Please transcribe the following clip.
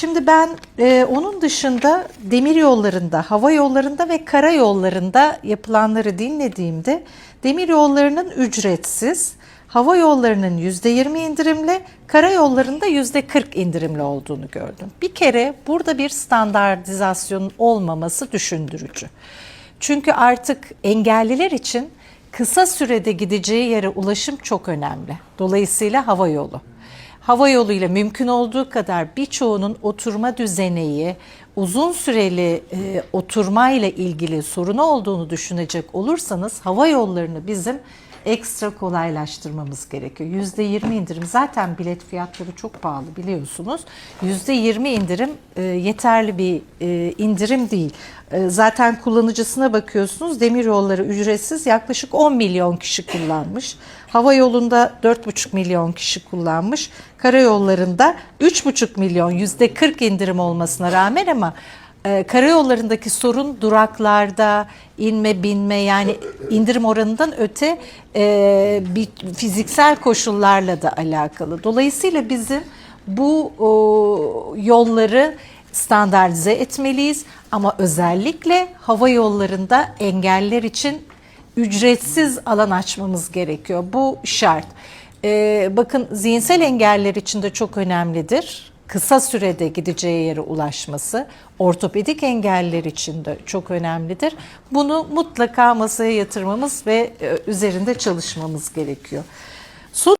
Şimdi ben e, onun dışında demir yollarında, hava yollarında ve kara yollarında yapılanları dinlediğimde demir yollarının ücretsiz, hava yollarının %20 indirimli, karayollarında %40 indirimli olduğunu gördüm. Bir kere burada bir standartizasyonun olmaması düşündürücü. Çünkü artık engelliler için kısa sürede gideceği yere ulaşım çok önemli. Dolayısıyla hava yolu. Hava yoluyla mümkün olduğu kadar birçoğunun oturma düzeneği, uzun süreli e, oturmayla ilgili sorunu olduğunu düşünecek olursanız hava yollarını bizim ekstra kolaylaştırmamız gerekiyor. %20 indirim zaten bilet fiyatları çok pahalı biliyorsunuz. %20 indirim e, yeterli bir e, indirim değil. E, zaten kullanıcısına bakıyorsunuz demir yolları ücretsiz yaklaşık 10 milyon kişi kullanmış. Hava yolunda 4,5 milyon kişi kullanmış. Karayollarında 3,5 milyon %40 indirim olmasına rağmen ama e, karayollarındaki sorun duraklarda inme binme yani indirim oranından öte e, bir fiziksel koşullarla da alakalı. Dolayısıyla bizim bu yolları standartize etmeliyiz ama özellikle hava yollarında engeller için ücretsiz alan açmamız gerekiyor. Bu şart. Ee, bakın zihinsel engeller için de çok önemlidir. Kısa sürede gideceği yere ulaşması, ortopedik engeller için de çok önemlidir. Bunu mutlaka masaya yatırmamız ve e, üzerinde çalışmamız gerekiyor. Son